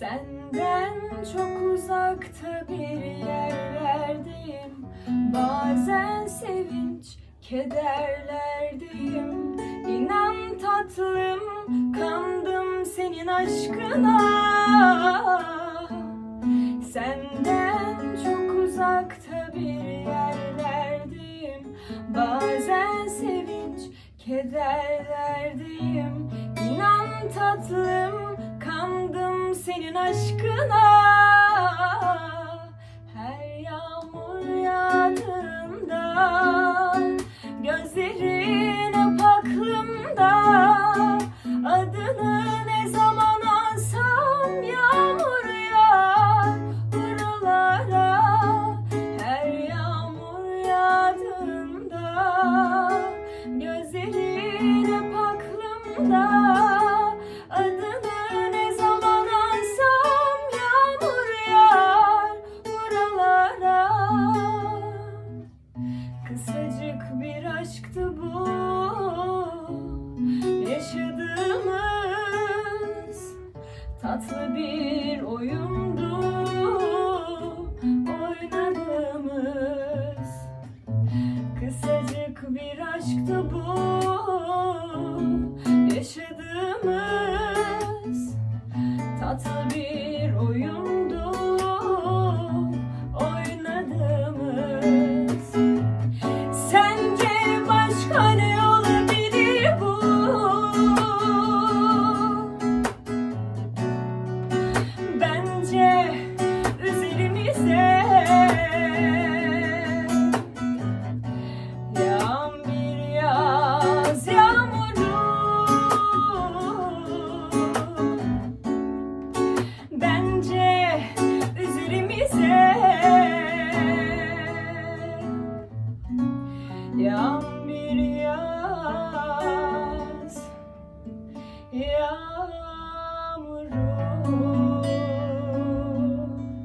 Senden çok uzakta bir yerlerdeyim. Bazen sevinç, kederlerdeyim. İnan tatlım, kandım senin aşkına. Senden çok uzakta bir yerlerdeyim. Bazen sevinç, kederlerdeyim. İnan tatlım, kandım senin aşkına. Her yağmur yağdığında Gözlerin hep aklımda. Adını ne zaman ansam yağmur yağar buralara. Her yağmur yağdığında Gözlerin Kısacık bir aşktı bu yaşadığımız. Tatlı bir oyundu oynadığımız. Kısacık bir aşktı bu yaşadığımız. Tatlı bir oyundu yağmur